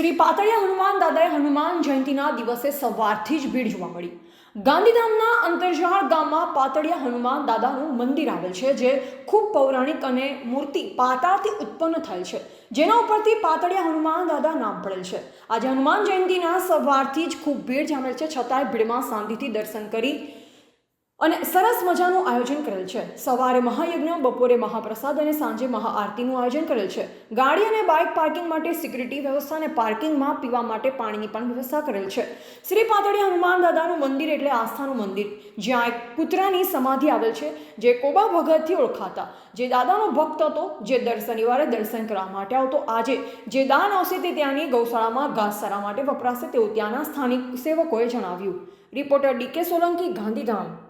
શ્રી પાતળિયા હનુમાન દાદાએ હનુમાન જયંતિના દિવસે સવારથી જ ભીડ જોવા મળી. ગાંધીધામના અંતરજાળ ગામમાં પાતળિયા હનુમાન દાદાનું મંદિર આવેલ છે, જે ખૂબ પૌરાણિક અને મૂર્તિ પાતાળથી ઉત્પન્ન થયેલ છે. જેના ઉપરથી પાતળિયા હનુમાન દાદા નામ પડેલ છે. આજે હનુમાન જયંતિના સવારથી જ ખૂબ ભીડ જામેલ છે, છતાંય ભીડમાં શાંતિથી દર્શન કરી અને સરસ મજાનું આયોજન કરેલ છે. સવારે મહાયજ્ઞ, બપોરે મહાપ્રસાદ અને સાંજે મહાઆરતીનું આયોજન કરેલ છે. ગાડી અને બાઇક પાર્કિંગ માટે સિક્યુરિટી વ્યવસ્થા અને પાર્કિંગમાં પીવા માટે પાણીની પણ વ્યવસ્થા કરેલ છે. શ્રી પાતળી હનુમાન દાદાનું મંદિર એટલે આસ્થાનું મંદિર, જ્યાં એક કૂતરાની સમાધિ આવેલ છે, જે કોબા ભગતથી ઓળખાતા. જે દાદાનો ભક્ત હતો, જે દર શનિવારે દર્શન કરવા માટે આવતો, આજે જે દાન આવશે તે ત્યાંની ગૌશાળામાં ઘાસચારા માટે વપરાશે તેવું ત્યાંના સ્થાનિક સેવકોએ જણાવ્યું. Reporter D K Solanki, Gandhidham.